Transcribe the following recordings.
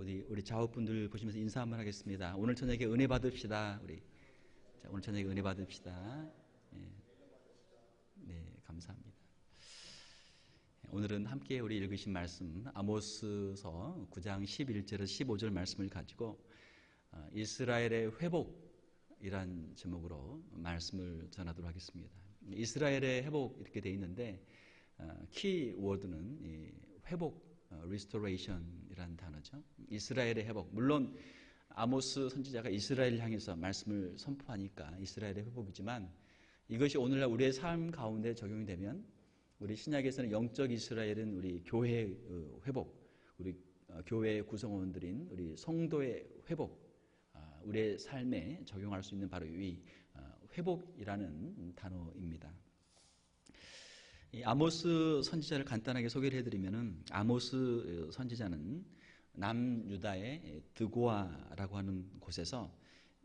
우리 우리 자업분들 보시면서 인사 한번 하겠습니다. 오늘 저녁에 은혜 받읍시다. 우리 자, 오늘 저녁에 은혜 받읍시다. 예. 네, 감사합니다. 오늘은 함께 우리 읽으신 말씀 아모스서 9장 11절에서 15절 말씀을 가지고 어, 이스라엘의 회복이란 제목으로 말씀을 전하도록 하겠습니다. 이스라엘의 회복 이렇게 돼 있는데 어, 키워드는 회복 어, restoration이라는 단어죠. 이스라엘의 회복. 물론 아모스 선지자가 이스라엘 향해서 말씀을 선포하니까 이스라엘의 회복이지만 이것이 오늘날 우리의 삶 가운데 적용이 되면 우리 신약에서는 영적 이스라엘은 우리 교회의 회복, 우리 어, 교회 구성원들인 우리 성도의 회복, 아, 우리의 삶에 적용할 수 있는 바로 이 어, 회복이라는 단어입니다. 아모스 선지자를 간단하게 소개를 해드리면은 아모스 선지자는 남유다의 드고아라고 하는 곳에서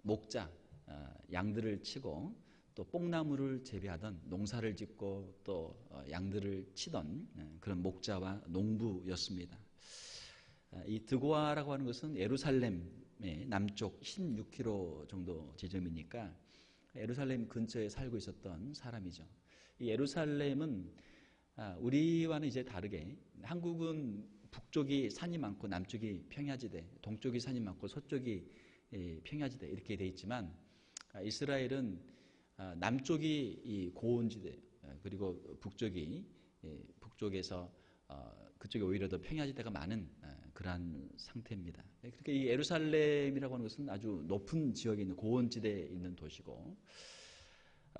목자 어, 양들을 치고 또 뽕나무를 재배하던 농사를 짓고 또 어, 양들을 치던 어, 그런 목자와 농부였습니다. 이 드고아라고 하는 것은 예루살렘의 남쪽 16km 정도 지점이니까 예루살렘 근처에 살고 있었던 사람이죠. 이 예루살렘은 아, 우리와는 이제 다르게 한국은 북쪽이 산이 많고 남쪽이 평야지대, 동쪽이 산이 많고 서쪽이 예, 평야지대 이렇게 돼 있지만 아, 이스라엘은 아, 남쪽이 고온지대 그리고 북쪽이 예, 북쪽에서 어, 그쪽에 오히려 더 평야지대가 많은 그러한 상태입니다. 그러니까 이 예루살렘이라고 하는 것은 아주 높은 지역에 있는 고온지대에 있는 도시고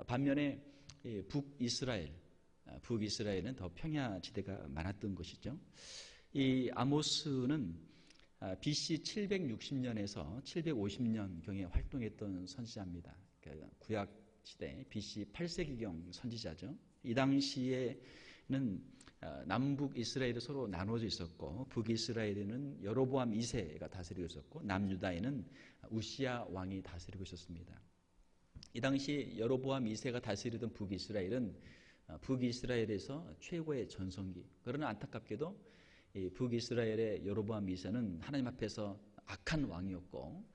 반면에 북이스라엘, 아, 북이스라엘은 더 평야 지대가 많았던 것이죠. 이 아모스는 아, BC 760년에서 750년경에 활동했던 선지자입니다. 그러니까 구약 시대 BC 8세기경 선지자죠. 이 당시에는 아, 남북 이스라엘이 서로 나눠져 있었고 북이스라엘에는 여로보암 2세가 다스리고 있었고 남유다에는 우시아 왕이 다스리고 있었습니다. 이 당시 여로보암 2세가 다스리던 북이스라엘은 어, 북이스라엘에서 최고의 전성기. 그러나 안타깝게도 북이스라엘의 여로보암 2세는 하나님 앞에서 악한 왕이었고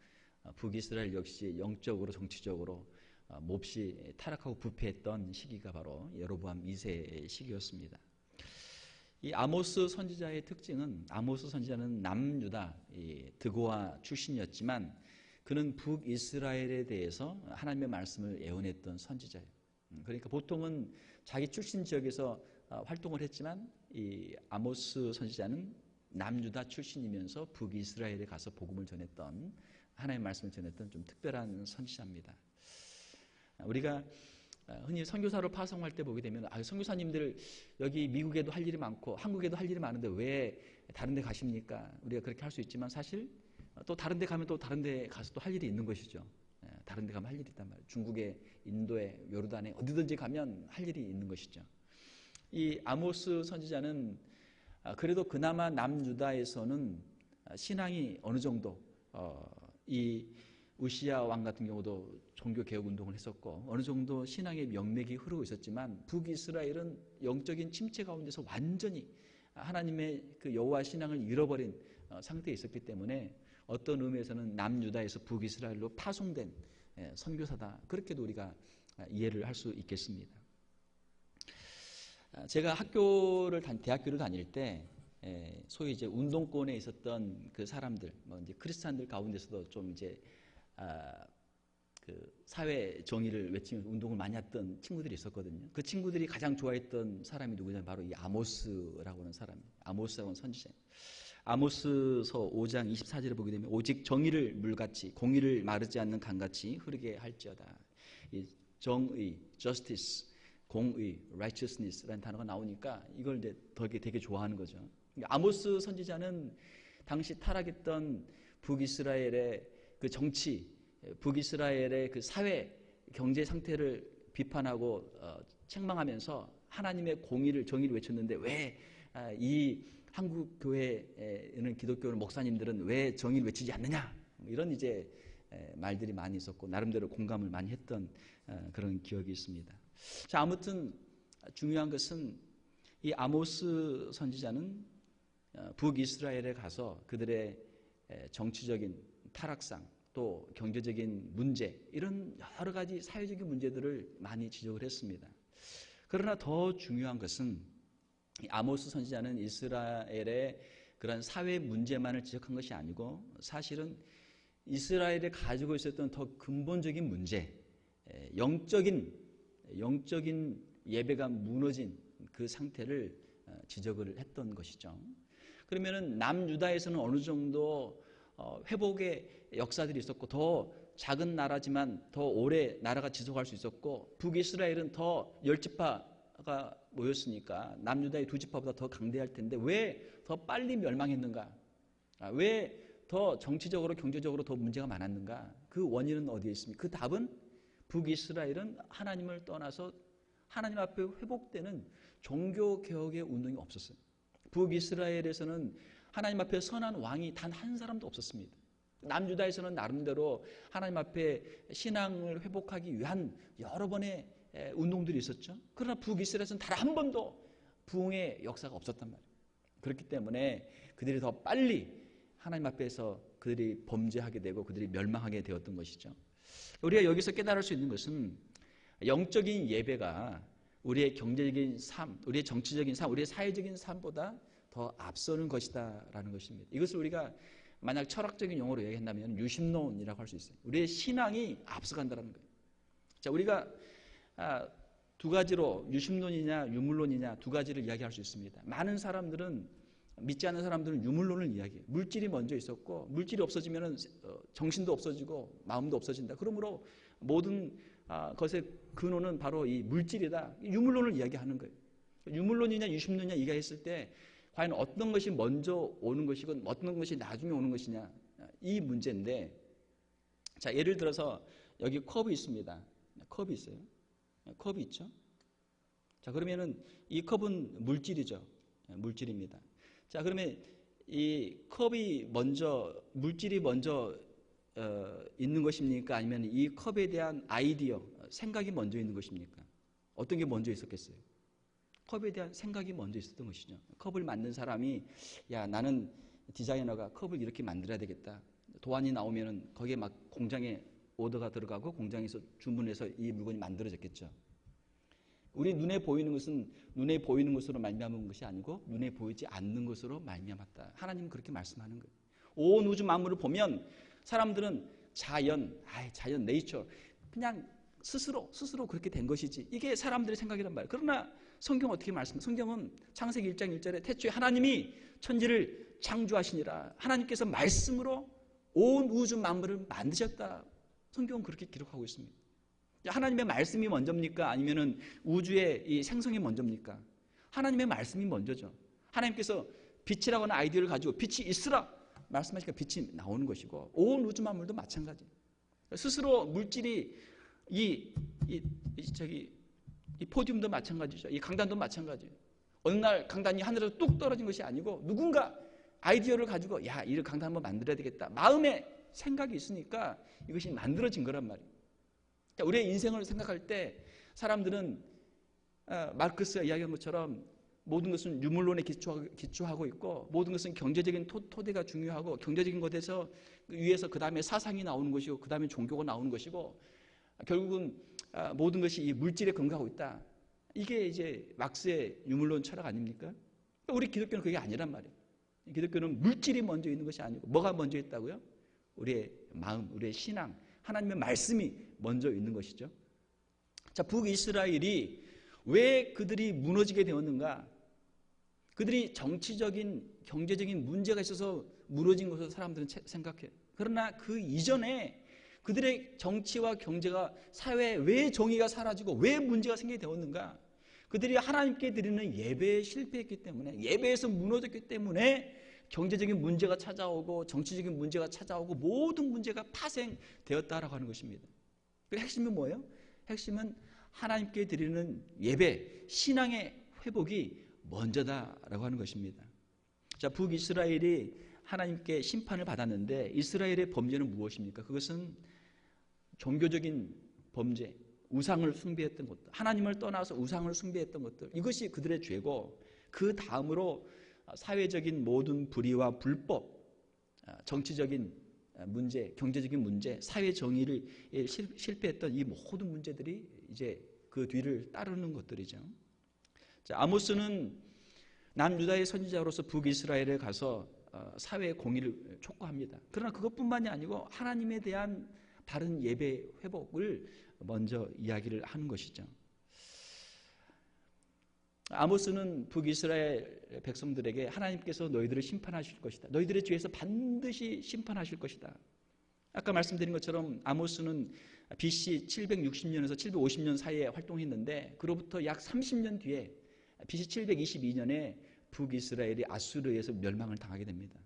어, 북이스라엘 역시 영적으로 정치적으로 어, 몹시 타락하고 부패했던 시기가 바로 여로보암 2세의 시기였습니다. 이 아모스 선지자의 특징은 아모스 선지자는 남유다 드고아 출신이었지만 그는 북이스라엘에 대해서 하나님의 말씀을 예언했던 선지자예요. 음, 그러니까 보통은 자기 출신 지역에서 어, 활동을 했지만 이 아모스 선지자는 남유다 출신이면서 북이스라엘에 가서 복음을 전했던 하나님의 말씀을 전했던 좀 특별한 선지자입니다. 우리가 어, 흔히 선교사로 파송할 때 보게 되면 아, 선교사님들 여기 미국에도 할 일이 많고 한국에도 할 일이 많은데 왜 다른 데 가십니까? 우리가 그렇게 할 수 있지만 사실 또 다른 데 가면 또 다른 데 가서 또 할 일이 있는 것이죠. 예, 다른 데 가면 할 일이 있단 말이에요. 중국에, 인도에, 요르단에 어디든지 가면 할 일이 있는 것이죠. 이 아모스 선지자는 아, 그래도 그나마 남유다에서는 신앙이 어느 정도 어, 이 우시아 왕 같은 경우도 종교 개혁 운동을 했었고 어느 정도 신앙의 명맥이 흐르고 있었지만 북이스라엘은 영적인 침체 가운데서 완전히 하나님의 그 여호와 신앙을 잃어버린 어, 상태에 있었기 때문에 어떤 의미에서는 남유다에서 북이스라엘로 파송된 예, 선교사다. 그렇게도 우리가 아, 이해를 할 수 있겠습니다. 아, 제가 학교를 대학교를 다닐 때 예, 소위 이제 운동권에 있었던 그 사람들, 뭐 이제 크리스찬들 가운데서도 좀 이제 아, 그 사회 정의를 외치면서 운동을 많이 했던 친구들이 있었거든요. 그 친구들이 가장 좋아했던 사람이 누구냐면 바로 이 아모스라고 하는 사람이에요. 아모스라고 하는 선지자. 아모스서 5장 24절에 보게 되면 오직 정의를 물같이 공의를 마르지 않는 강같이 흐르게 할지어다. 이 정의, justice, 공의, righteousness라는 단어가 나오니까 이걸 되게 되게 좋아하는 거죠. 아모스 선지자는 당시 타락했던 북이스라엘의 그 정치, 북이스라엘의 그 사회 경제 상태를 비판하고 어, 책망하면서 하나님의 공의를 정의를 외쳤는데 왜이 아, 한국 교회에는 기독교 목사님들은 왜 정의를 외치지 않느냐 이런 이제 말들이 많이 있었고 나름대로 공감을 많이 했던 어, 그런 기억이 있습니다. 자 아무튼 중요한 것은 이 아모스 선지자는 어, 북이스라엘에 가서 그들의 에, 정치적인 타락상 또 경제적인 문제 이런 여러 가지 사회적인 문제들을 많이 지적을 했습니다. 그러나 더 중요한 것은 이 아모스 선지자는 이스라엘의 그런 사회 문제만을 지적한 것이 아니고 사실은 이스라엘이 가지고 있었던 더 근본적인 문제, 에, 영적인 영적인 예배가 무너진 그 상태를 어, 지적을 했던 것이죠. 그러면은 남유다에서는 어느 정도 어, 회복의 역사들이 있었고 더 작은 나라지만 더 오래 나라가 지속할 수 있었고 북이스라엘은 더 열지파가 모였으니까 남유다의 두 지파보다 더 강대할 텐데 왜 더 빨리 멸망했는가? 아, 왜더 정치적으로 경제적으로 더 문제가 많았는가? 그 원인은 어디에 있습니까? 그 답은 북이스라엘은 하나님을 떠나서 하나님 앞에 회복되는 종교 개혁의 운동이 없었어요. 북이스라엘에서는 하나님 앞에 선한 왕이 단 한 사람도 없었습니다. 남유다에서는 나름대로 하나님 앞에 신앙을 회복하기 위한 여러 번의 운동들이 있었죠. 그러나 북이스라엘에서는 단 한 번도 부흥의 역사가 없었단 말이에요. 그렇기 때문에 그들이 더 빨리 하나님 앞에서 그들이 범죄하게 되고 그들이 멸망하게 되었던 것이죠. 우리가 여기서 깨달을 수 있는 것은 영적인 예배가 우리의 경제적인 삶, 우리의 정치적인 삶, 우리의 사회적인 삶보다 더 앞서는 것이다라는 것입니다. 이것을 우리가 만약 철학적인 용어로 얘기한다면 유심론이라고 할 수 있어요. 우리의 신앙이 앞서간다는 거예요. 자, 우리가 아, 두 가지로 유심론이냐 유물론이냐 두 가지를 이야기할 수 있습니다. 많은 사람들은 믿지 않는 사람들은 유물론을 이야기해요. 물질이 먼저 있었고 물질이 없어지면 어, 정신도 없어지고 마음도 없어진다. 그러므로 모든 아, 것의 근원은 바로 이 물질이다. 유물론을 이야기하는 거예요. 유물론이냐 유심론이냐 이야기했을 때 과연 어떤 것이 먼저 오는 것이고 어떤 것이 나중에 오는 것이냐 이 문제인데 자 예를 들어서 여기 컵이 있습니다. 컵이 있어요. 컵이 있죠. 자 그러면은 이 컵은 물질이죠. 물질입니다. 자 그러면 이 컵이 먼저 물질이 먼저 어, 있는 것입니까? 아니면 이 컵에 대한 아이디어 생각이 먼저 있는 것입니까? 어떤 게 먼저 있었겠어요? 컵에 대한 생각이 먼저 있었던 것이죠. 컵을 만든 사람이 야 나는 디자이너가 컵을 이렇게 만들어야 되겠다. 도안이 나오면은 거기에 막 공장에 오더가 들어가고 공장에서 주문해서 이 물건이 만들어졌겠죠. 우리 눈에 보이는 것은 눈에 보이는 것으로 말미암은 것이 아니고 눈에 보이지 않는 것으로 말미암았다. 하나님은 그렇게 말씀하는 거예요. 온 우주 만물을 보면 사람들은 자연, 아 자연, 네이처 그냥 스스로 스스로 그렇게 된 것이지. 이게 사람들의 생각이란 말이에요. 그러나 성경 어떻게 말씀? 성경은 창세기 1장 1절에 태초에 하나님이 천지를 창조하시니라. 하나님께서 말씀으로 온 우주 만물을 만드셨다. 성경은 그렇게 기록하고 있습니다. 하나님의 말씀이 먼저입니까? 아니면은 우주의 이 생성이 먼저입니까? 하나님의 말씀이 먼저죠. 하나님께서 빛이라고 하는 아이디어를 가지고 빛이 있으라 말씀하시니까 빛이 나오는 것이고 온 우주 만물도 마찬가지. 스스로 물질이 이, 이, 이 저기 이 포디움도 마찬가지죠. 이 강단도 마찬가지예요. 어느 날 강단이 하늘에서 뚝 떨어진 것이 아니고 누군가 아이디어를 가지고 야, 이 강단 한번 만들어야 되겠다. 마음에 생각이 있으니까 이것이 만들어진 거란 말이에요. 우리의 인생을 생각할 때 사람들은 어, 마르크스가 이야기한 것처럼 모든 것은 유물론에 기초하고 있고 모든 것은 경제적인 토, 대가 중요하고 경제적인 것에서 위에서 그 다음에 사상이 나오는 것이고 그 다음에 종교가 나오는 것이고 결국은 아, 모든 것이 이 물질에 근거하고 있다. 이게 이제 막스의 유물론 철학 아닙니까? 우리 기독교는 그게 아니란 말이에요. 기독교는 물질이 먼저 있는 것이 아니고 뭐가 먼저 있다고요? 우리의 마음, 우리의 신앙, 하나님의 말씀이 먼저 있는 것이죠. 자, 북이스라엘이 왜 그들이 무너지게 되었는가? 그들이 정치적인, 경제적인 문제가 있어서 무너진 것으로 사람들은 생각해요. 그러나 그 이전에 그들의 정치와 경제가 사회에 왜 정의가 사라지고 왜 문제가 생기게 되었는가? 그들이 하나님께 드리는 예배에 실패했기 때문에 예배에서 무너졌기 때문에 경제적인 문제가 찾아오고 정치적인 문제가 찾아오고 모든 문제가 파생되었다라고 하는 것입니다. 그 핵심은 뭐예요? 핵심은 하나님께 드리는 예배, 신앙의 회복이 먼저다라고 하는 것입니다. 자, 북이스라엘이 하나님께 심판을 받았는데 이스라엘의 범죄는 무엇입니까? 그것은 종교적인 범죄, 우상을 숭배했던 것들, 하나님을 떠나서 우상을 숭배했던 것들, 이것이 그들의 죄고 그 다음으로 사회적인 모든 불의와 불법, 아, 정치적인 문제, 경제적인 문제, 사회 정의를 실패했던 이 모든 문제들이 이제 그 뒤를 따르는 것들이죠. 자, 아모스는 남유다의 선지자로서 북이스라엘에 가서 어, 사회 공의를 촉구합니다. 그러나 그것뿐만이 아니고 하나님에 대한 바른 예배 회복을 먼저 이야기를 하는 것이죠. 아모스는 북이스라엘 백성들에게 하나님께서 너희들을 심판하실 것이다. 너희들의 죄에서 반드시 심판하실 것이다. 아까 말씀드린 것처럼 아모스는 BC 760년에서 750년 사이에 활동했는데 그로부터 약 30년 뒤에 BC 722년에 북이스라엘이 아수르에서 멸망을 당하게 됩니다.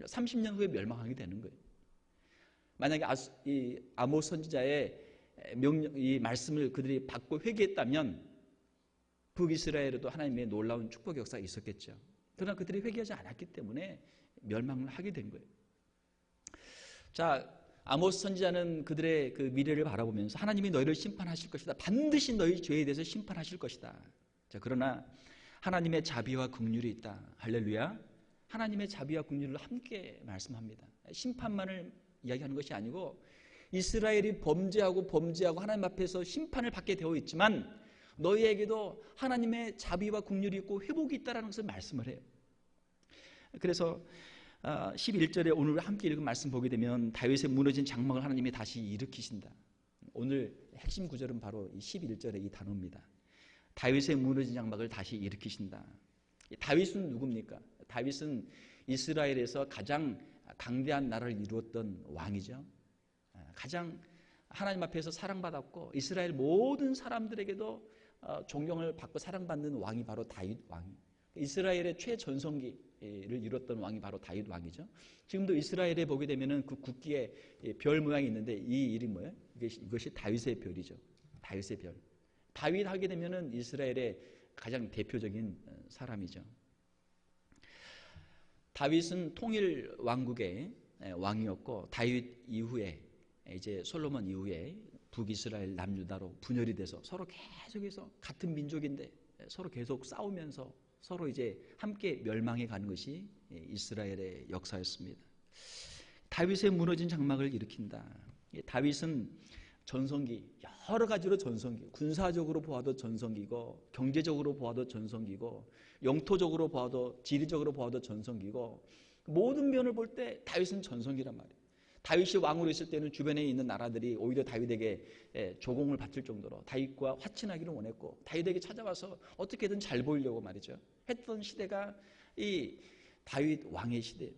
30년 후에 멸망하게 되는 거예요. 만약에 아수, 이 아모스 선지자의 명령, 이 말씀을 그들이 받고 회개했다면 북이스라엘에도 하나님의 놀라운 축복 역사가 있었겠죠. 그러나 그들이 회개하지 않았기 때문에 멸망을 하게 된 거예요. 자, 아모스 선지자는 그들의 그 미래를 바라보면서 하나님이 너희를 심판하실 것이다. 반드시 너희 죄에 대해서 심판하실 것이다. 자, 그러나 하나님의 자비와 긍휼이 있다. 할렐루야. 하나님의 자비와 긍휼을 함께 말씀합니다. 심판만을 이야기하는 것이 아니고 이스라엘이 범죄하고 범죄하고 하나님 앞에서 심판을 받게 되어 있지만 너희에게도 하나님의 자비와 긍휼이 있고 회복이 있다라는 것을 말씀을 해요. 그래서 11절에 아, 오늘 함께 읽은 말씀 보게 되면 다윗의 무너진 장막을 하나님이 다시 일으키신다. 오늘 핵심 구절은 바로 11절의 이 단어입니다. 다윗의 무너진 장막을 다시 일으키신다. 다윗은 누굽니까? 다윗은 이스라엘에서 가장 강대한 나라를 이루었던 왕이죠. 아, 가장 하나님 앞에서 사랑받았고 이스라엘 모든 사람들에게도 어, 존경을 받고 사랑받는 왕이 바로 다윗 왕. 이스라엘의 최전성기를 이뤘던 왕이 바로 다윗 왕이죠. 지금도 이스라엘에 보게 되면은 그 국기에 별 모양이 있는데 이 이름이 뭐예요? 이것이, 이것이 다윗의 별이죠. 다윗의 별. 다윗 하게 되면은 이스라엘의 가장 대표적인 어, 사람이죠. 다윗은 통일 왕국의 왕이었고 다윗 이후에 이제 솔로몬 이후에 북이스라엘 남유다로 분열이 돼서 서로 계속해서 같은 민족인데 서로 계속 싸우면서 서로 이제 함께 멸망해 가는 것이 이스라엘의 역사였습니다. 다윗의 무너진 장막을 일으킨다. 다윗은 전성기 여러 가지로 전성기, 군사적으로 보아도 전성기고 경제적으로 보아도 전성기고 영토적으로 보아도 지리적으로 보아도 전성기고 모든 면을 볼 때 다윗은 전성기란 말이에요. 다윗이 왕으로 있을 때는 주변에 있는 나라들이 오히려 다윗에게 예, 조공을 바칠 정도로 다윗과 화친하기를 원했고 다윗에게 찾아와서 어떻게든 잘 보이려고 말이죠. 했던 시대가 이 다윗 왕의 시대예요.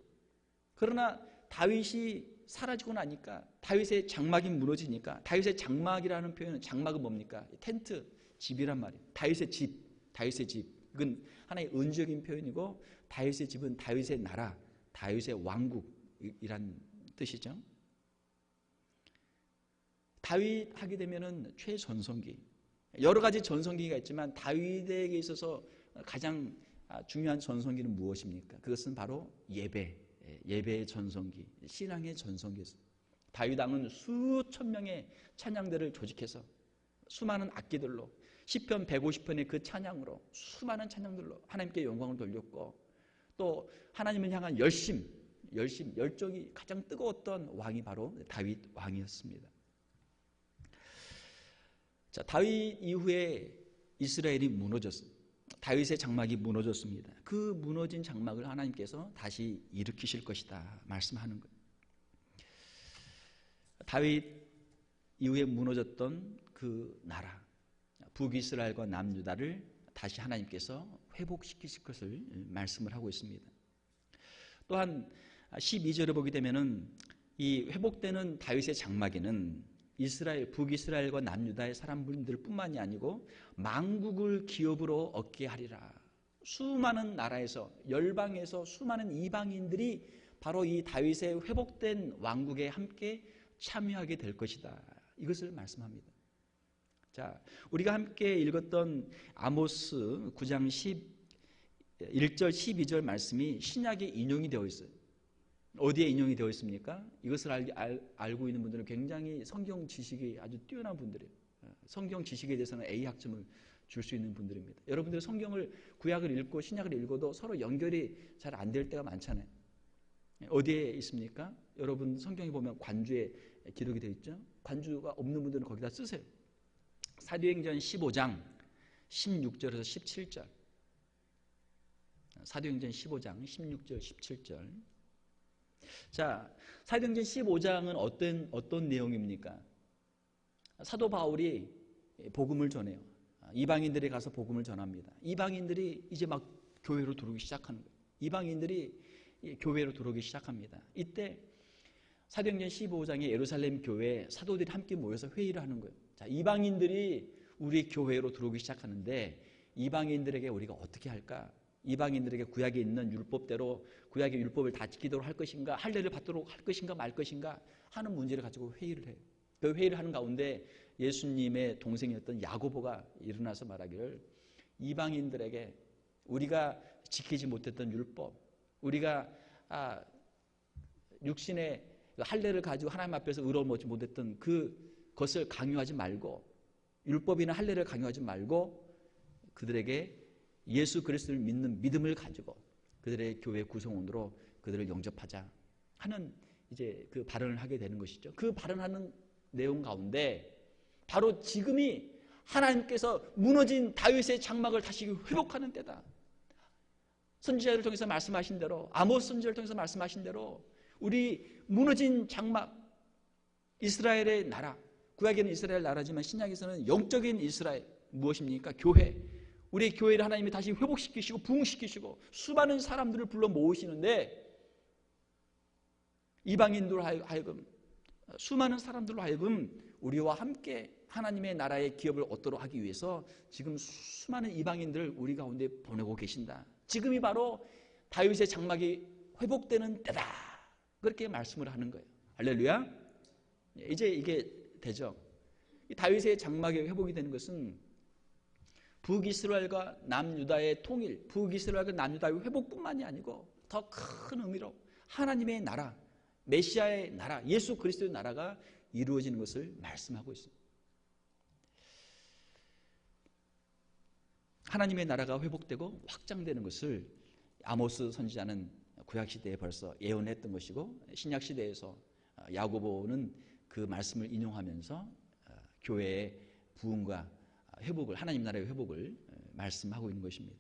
그러나 다윗이 사라지고 나니까 다윗의 장막이 무너지니까 다윗의 장막이라는 표현은 장막은 뭡니까? 텐트, 집이란 말이에요. 다윗의 집, 다윗의 집. 이건 하나의 은적인 표현이고 다윗의 집은 다윗의 나라, 다윗의 왕국이란 뜻이죠. 다윗 하게 되면은 최전성기. 여러 가지 전성기가 있지만 다윗에게 있어서 가장 중요한 전성기는 무엇입니까? 그것은 바로 예배, 예배의 전성기, 신앙의 전성기였습니다. 다윗 왕은 수천 명의 찬양들을 조직해서 수많은 악기들로 시편 150편의 그 찬양으로 수많은 찬양들로 하나님께 영광을 돌렸고 또 하나님을 향한 열심, 열심, 열정이 가장 뜨거웠던 왕이 바로 다윗 왕이었습니다. 자, 다윗 이후에 이스라엘이 무너졌습니다. 다윗의 장막이 무너졌습니다. 그 무너진 장막을 하나님께서 다시 일으키실 것이다 말씀하는 거예요. 다윗 이후에 무너졌던 그 나라 북이스라엘과 남유다를 다시 하나님께서 회복시키실 것을 말씀을 하고 있습니다. 또한 12절을 보게 되면은 이 회복되는 다윗의 장막에는 이스라엘 북이스라엘과 남유다의 사람들 뿐만이 아니고 망국을 기업으로 얻게 하리라. 수많은 나라에서 열방에서 수많은 이방인들이 바로 이 다윗의 회복된 왕국에 함께 참여하게 될 것이다. 이것을 말씀합니다. 자, 우리가 함께 읽었던 아모스 9장 11절 12절 말씀이 신약에 인용이 되어 있어요. 어디에 인용이 되어 있습니까? 이것을 알, 알, 알 고 있는 분들은 굉장히 성경 지식이 아주 뛰어난 분들이에요. 어, 성경 지식에 대해서는 A 학점을 줄 수 있는 분들입니다. 여러분들 성경을 구약을 읽고 신약을 읽어도 서로 연결이 잘 안 될 때가 많잖아요. 어디에 있습니까? 여러분 성경에 보면 관주에 기록이 되어 있죠. 관주가 없는 분들은 거기다 쓰세요. 사도행전 15장 16절에서 17절. 사도행전 15장 16절 17절. 자, 사도행전 15장은 어떤 어떤 내용입니까? 사도 바울이 복음을 전해요. 이방인들이 가서 복음을 전합니다. 이방인들이 이제 막 교회로 들어오기 시작하는 거예요. 이방인들이 교회로 들어오기 시작합니다. 이때 사도행전 15장에 예루살렘 교회 사도들이 함께 모여서 회의를 하는 거예요. 자, 이방인들이 우리 교회로 들어오기 시작하는데 이방인들에게 우리가 어떻게 할까? 이방인들에게 구약에 있는 율법대로 구약의 율법을 다 지키도록 할 것인가? 할례를 받도록 할 것인가 말 것인가? 하는 문제를 가지고 회의를 해요. 그 회의를 하는 가운데 예수님의 동생이었던 야고보가 일어나서 말하기를 이방인들에게 우리가 지키지 못했던 율법, 우리가 아, 육신의 할례를 가지고 하나님 앞에서 의로움 얻지 못했던 그것을 강요하지 말고 율법이나 할례를 강요하지 말고 그들에게 예수 그리스도를 믿는 믿음을 가지고 그들의 교회 구성원으로 그들을 영접하자 하는 이제 그 발언을 하게 되는 것이죠. 그 발언하는 내용 가운데 바로 지금이 하나님께서 무너진 다윗의 장막을 다시 회복하는 때다. 선지자를 통해서 말씀하신 대로 아모스 선지자를 통해서 말씀하신 대로 우리 무너진 장막 이스라엘의 나라 구약에는 이스라엘 나라지만 신약에서는 영적인 이스라엘 무엇입니까? 교회 우리 교회를 하나님이 다시 회복시키시고 부흥시키시고 수많은 사람들을 불러 모으시는데 이방인들로 하여금 수많은 사람들로 하여금 우리와 함께 하나님의 나라의 기업을 얻도록 하기 위해서 지금 수많은 이방인들을 우리 가운데 보내고 계신다. 지금이 바로 다윗의 장막이 회복되는 때다. 그렇게 말씀을 하는 거예요. 할렐루야. 이제 이게 되죠. 다윗의 장막이 회복이 되는 것은 북이스라엘과 남유다의 통일, 북이스라엘과 남유다의 회복뿐만이 아니고 더 큰 의미로 하나님의 나라, 메시아의 나라, 예수 그리스도의 나라가 이루어지는 것을 말씀하고 있습니다. 하나님의 나라가 회복되고 확장되는 것을 아모스 선지자는 구약 시대에 벌써 예언했던 것이고 신약 시대에서 야고보는 그 말씀을 인용하면서 교회의 부흥과 회복을 하나님 나라의 회복을 말씀하고 있는 것입니다.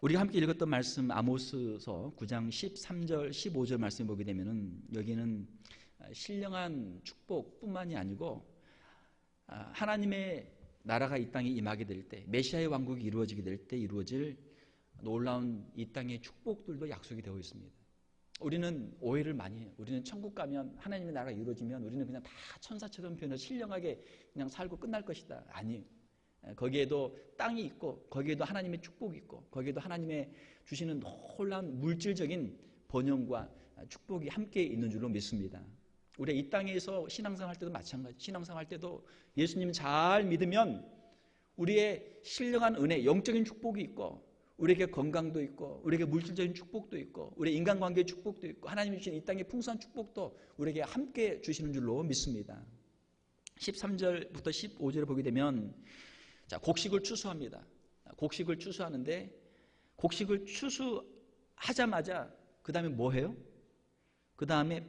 우리가 함께 읽었던 말씀 아모스서 9장 13절 15절 말씀 보게 되면은 여기는 신령한 축복뿐만이 아니고 하나님의 나라가 이 땅에 임하게 될 때, 메시아의 왕국이 이루어지게 될 때 이루어질 놀라운 이 땅의 축복들도 약속이 되어 있습니다. 우리는 오해를 많이 해요. 우리는 천국 가면 하나님의 나라가 이루어지면 우리는 그냥 다 천사처럼 변해 신령하게 그냥 살고 끝날 것이다. 아니에요. 거기에도 땅이 있고 거기에도 하나님의 축복이 있고 거기에도 하나님의 주시는 놀라운 물질적인 번영과 축복이 함께 있는 줄로 믿습니다. 우리 이 땅에서 신앙생활 할 때도 마찬가지. 신앙생활 할 때도 예수님 잘 믿으면 우리의 신령한 은혜, 영적인 축복이 있고 우리에게 건강도 있고 우리에게 물질적인 축복도 있고 우리 인간관계의 축복도 있고 하나님이 주신 이 땅의 풍성한 축복도 우리에게 함께 주시는 줄로 믿습니다. 13절부터 15절을 보게 되면 자, 곡식을 추수합니다. 곡식을 추수하는데 곡식을 추수하자마자 그 다음에 뭐 해요? 그 다음에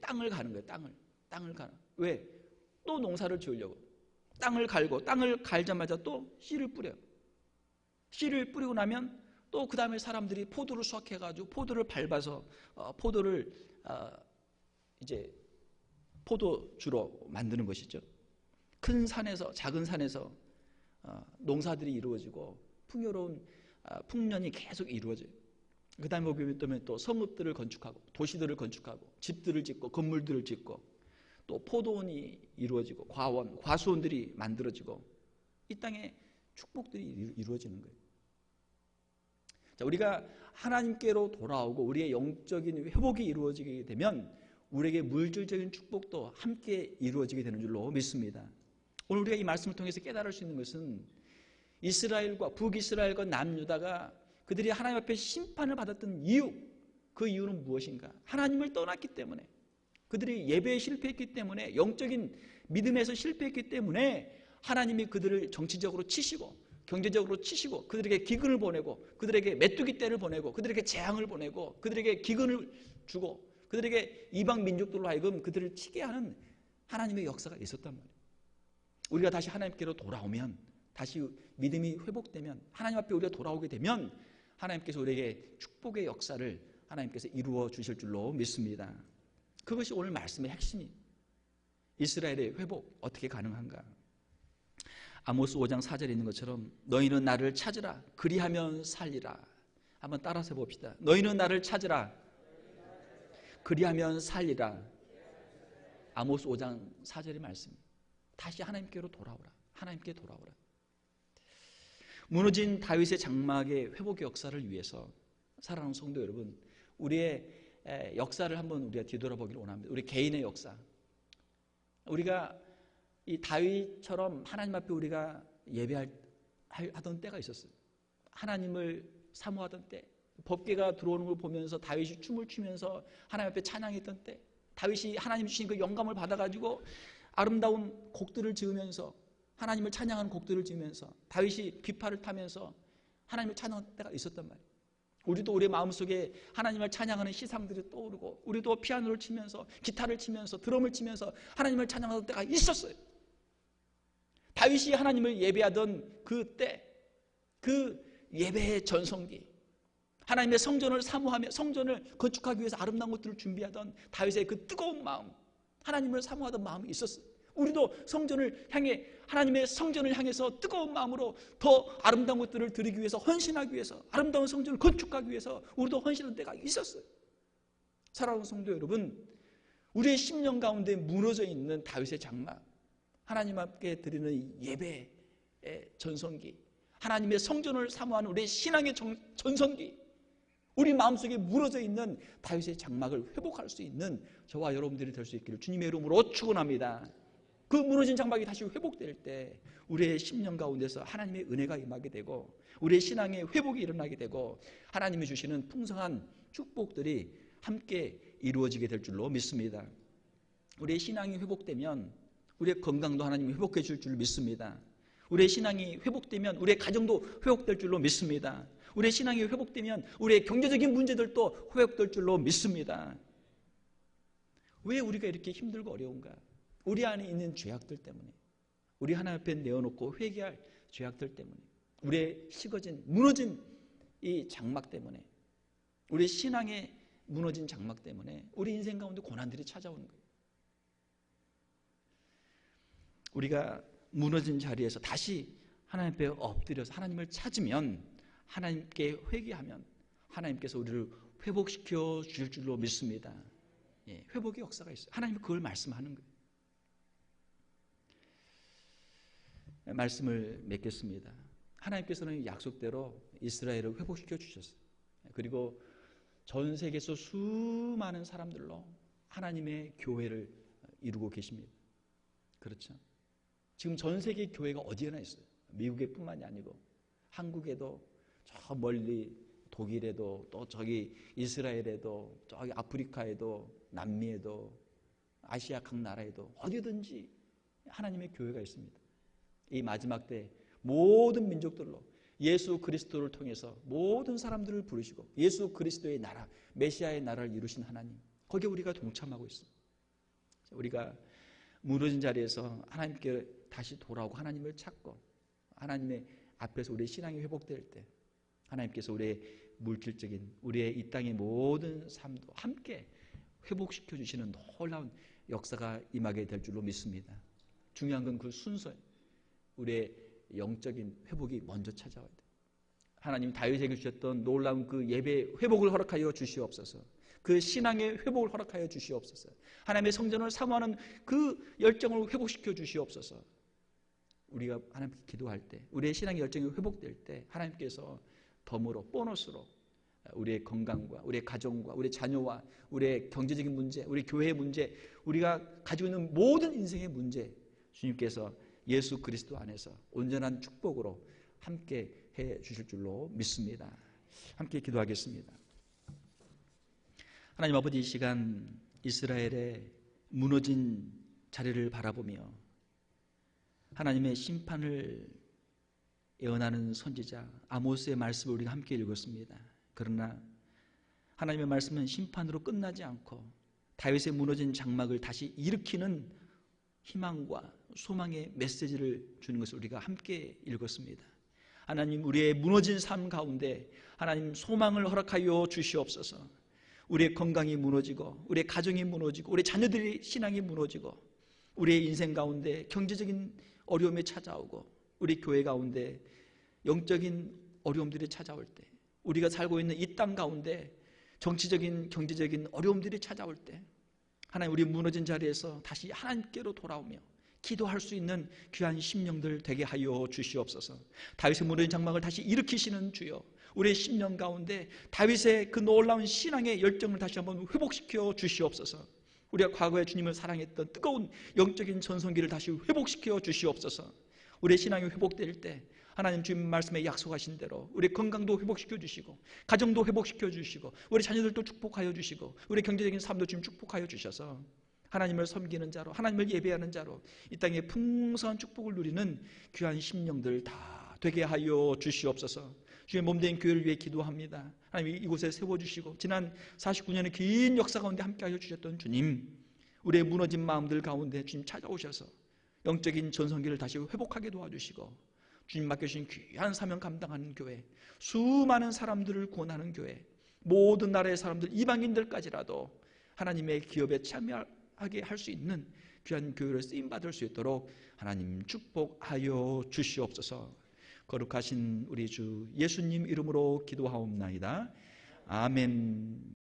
땅을 가는 거예요. 땅을. 땅을 가는. 왜? 또 농사를 지으려고. 땅을 갈고 땅을 갈자마자 또 씨를 뿌려요. 씨를 뿌리고 나면 또 그 다음에 사람들이 포도를 수확해가지고 포도를 밟아서 어, 포도를 어, 이제 포도주로 만드는 것이죠. 큰 산에서 작은 산에서 어, 농사들이 이루어지고 풍요로운 아, 풍년이 계속 이루어져요. 그 다음에 보면 또 성읍들을 건축하고 도시들을 건축하고 집들을 짓고 건물들을 짓고 또 포도원이 이루어지고 과원, 과수원들이 만들어지고 이 땅에 축복들이 이루어지는 거예요. 자, 우리가 하나님께로 돌아오고 우리의 영적인 회복이 이루어지게 되면 우리에게 물질적인 축복도 함께 이루어지게 되는 줄로 믿습니다. 오늘 우리가 이 말씀을 통해서 깨달을 수 있는 것은 이스라엘과 북이스라엘과 남유다가 그들이 하나님 앞에 심판을 받았던 이유, 그 이유는 무엇인가? 하나님을 떠났기 때문에 그들이 예배에 실패했기 때문에 영적인 믿음에서 실패했기 때문에 하나님이 그들을 정치적으로 치시고 경제적으로 치시고 그들에게 기근을 보내고 그들에게 메뚜기 떼를 보내고 그들에게 재앙을 보내고 그들에게 기근을 주고 그들에게 이방 민족들로 하여금 그들을 치게 하는 하나님의 역사가 있었단 말이에요. 우리가 다시 하나님께로 돌아오면 다시 믿음이 회복되면 하나님 앞에 우리가 돌아오게 되면 하나님께서 우리에게 축복의 역사를 하나님께서 이루어 주실 줄로 믿습니다. 그것이 오늘 말씀의 핵심이 이스라엘의 회복 어떻게 가능한가? 아모스 5장 4절에 있는 것처럼 너희는 나를 찾으라 그리하면 살리라. 한번 따라서 봅시다. 너희는 나를 찾으라 그리하면 살리라. 아모스 5장 4절의 말씀. 다시 하나님께로 돌아오라. 하나님께 돌아오라. 무너진 다윗의 장막의 회복의 역사를 위해서 사랑하는 성도 여러분, 우리의 역사를 한번 우리가 뒤돌아보기를 원합니다. 우리 개인의 역사. 우리가 이 다윗처럼 하나님 앞에 우리가 예배할 하던 때가 있었어요. 하나님을 사모하던 때, 법계가 들어오는 걸 보면서 다윗이 춤을 추면서 하나님 앞에 찬양했던 때, 다윗이 하나님 주신 그 영감을 받아가지고 아름다운 곡들을 지으면서 하나님을 찬양하는 곡들을 지으면서 다윗이 비파를 타면서 하나님을 찬양할 때가 있었단 말이에요. 우리도 우리 마음속에 하나님을 찬양하는 시상들이 떠오르고 우리도 피아노를 치면서 기타를 치면서 드럼을 치면서 하나님을 찬양하던 때가 있었어요. 다윗이 하나님을 예배하던 그때 그 예배의 전성기 하나님의 성전을 사모하며 성전을 건축하기 위해서 아름다운 것들을 준비하던 다윗의 그 뜨거운 마음 하나님을 사모하던 마음이 있었어요. 우리도 성전을 향해 하나님의 성전을 향해서 뜨거운 마음으로 더 아름다운 것들을 드리기 위해서 헌신하기 위해서 아름다운 성전을 건축하기 위해서 우리도 헌신한 때가 있었어요. 사랑하는 성도 여러분, 우리의 심령 가운데 무너져 있는 다윗의 장막, 하나님 앞에 드리는 예배의 전성기, 하나님의 성전을 사모하는 우리의 신앙의 전성기, 우리 마음속에 무너져 있는 다윗의 장막을 회복할 수 있는 저와 여러분들이 될 수 있기를 주님의 이름으로 축원합니다. 그 무너진 장막이 다시 회복될 때 우리의 심령 가운데서 하나님의 은혜가 임하게 되고 우리의 신앙의 회복이 일어나게 되고 하나님이 주시는 풍성한 축복들이 함께 이루어지게 될 줄로 믿습니다. 우리의 신앙이 회복되면 우리의 건강도 하나님이 회복해 줄 줄 믿습니다. 우리의 신앙이 회복되면 우리의 가정도 회복될 줄로 믿습니다. 우리의 신앙이 회복되면 우리의 경제적인 문제들도 회복될 줄로 믿습니다. 왜 우리가 이렇게 힘들고 어려운가? 우리 안에 있는 죄악들 때문에 우리 하나님 앞에 내어놓고 회개할 죄악들 때문에 우리의 식어진 무너진 이 장막 때문에 우리 신앙의 무너진 장막 때문에 우리 인생 가운데 고난들이 찾아오는 거예요. 우리가 무너진 자리에서 다시 하나님 앞에 엎드려서 하나님을 찾으면 하나님께 회개하면 하나님께서 우리를 회복시켜 주실 줄로 믿습니다. 예, 회복의 역사가 있어요. 하나님이 그걸 말씀하는 거예요. 말씀을 맺겠습니다. 하나님께서는 약속대로 이스라엘을 회복시켜 주셨어요. 그리고 전 세계에서 수많은 사람들로 하나님의 교회를 이루고 계십니다. 그렇죠? 지금 전 세계 교회가 어디에나 있어요. 미국에 뿐만이 아니고 한국에도 저 멀리 독일에도 또 저기 이스라엘에도 저기 아프리카에도 남미에도 아시아 각 나라에도 어디든지 하나님의 교회가 있습니다. 이 마지막 때 모든 민족들로 예수 그리스도를 통해서 모든 사람들을 부르시고 예수 그리스도의 나라, 메시아의 나라를 이루신 하나님. 거기에 우리가 동참하고 있습니다. 우리가 무너진 자리에서 하나님께 다시 돌아오고 하나님을 찾고 하나님의 앞에서 우리의 신앙이 회복될 때 하나님께서 우리의 물질적인 우리의 이 땅의 모든 삶도 함께 회복시켜 주시는 놀라운 역사가 임하게 될 줄로 믿습니다. 중요한 건 그 순서예요. 우리의 영적인 회복이 먼저 찾아와야 돼. 하나님 다윗에게 주셨던 놀라운 그 예배 회복을 허락하여 주시옵소서. 그 신앙의 회복을 허락하여 주시옵소서. 하나님의 성전을 사모하는 그 열정을 회복시켜 주시옵소서. 우리가 하나님께 기도할 때, 우리의 신앙의 열정이 회복될 때 하나님께서 덤으로 보너스로 우리의 건강과 우리의 가정과 우리의 자녀와 우리의 경제적인 문제, 우리 교회의 문제, 우리가 가지고 있는 모든 인생의 문제 주님께서 예수 그리스도 안에서 온전한 축복으로 함께 해 주실 줄로 믿습니다. 함께 기도하겠습니다. 하나님 아버지 이 시간 이스라엘의 무너진 자리를 바라보며 하나님의 심판을 예언하는 선지자 아모스의 말씀을 우리가 함께 읽었습니다. 그러나 하나님의 말씀은 심판으로 끝나지 않고 다윗의 무너진 장막을 다시 일으키는 희망과 소망의 메시지를 주는 것을 우리가 함께 읽었습니다. 하나님 우리의 무너진 삶 가운데 하나님 소망을 허락하여 주시옵소서. 우리의 건강이 무너지고 우리의 가정이 무너지고 우리 자녀들의 신앙이 무너지고 우리의 인생 가운데 경제적인 어려움이 찾아오고 우리 교회 가운데 영적인 어려움들이 찾아올 때 우리가 살고 있는 이 땅 가운데 정치적인 경제적인 어려움들이 찾아올 때 하나님 우리 무너진 자리에서 다시 하나님께로 돌아오며 기도할 수 있는 귀한 심령들 되게 하여 주시옵소서. 다윗의 무너진 장막을 다시 일으키시는 주여. 우리의 심령 가운데 다윗의 그 놀라운 신앙의 열정을 다시 한번 회복시켜 주시옵소서. 우리가 과거에 주님을 사랑했던 뜨거운 영적인 전성기를 다시 회복시켜 주시옵소서. 우리의 신앙이 회복될 때 하나님 주님 말씀에 약속하신 대로 우리 건강도 회복시켜 주시고 가정도 회복시켜 주시고 우리 자녀들도 축복하여 주시고 우리 경제적인 삶도 주님 축복하여 주셔서 하나님을 섬기는 자로 하나님을 예배하는 자로 이 땅에 풍성한 축복을 누리는 귀한 심령들 다 되게 하여 주시옵소서. 주의 몸된 교회를 위해 기도합니다. 하나님 이곳에 세워 주시고 지난 49년의 긴 역사 가운데 함께 하여 주셨던 주님 우리의 무너진 마음들 가운데 주님 찾아오셔서 영적인 전성기를 다시 회복하게 도와주시고 주님 맡겨주신 귀한 사명 감당하는 교회 수많은 사람들을 구원하는 교회 모든 나라의 사람들 이방인들까지라도 하나님의 기업에 참여하게 할 수 있는 귀한 교회를 쓰임 받을 수 있도록 하나님 축복하여 주시옵소서. 거룩하신 우리 주 예수님 이름으로 기도하옵나이다. 아멘.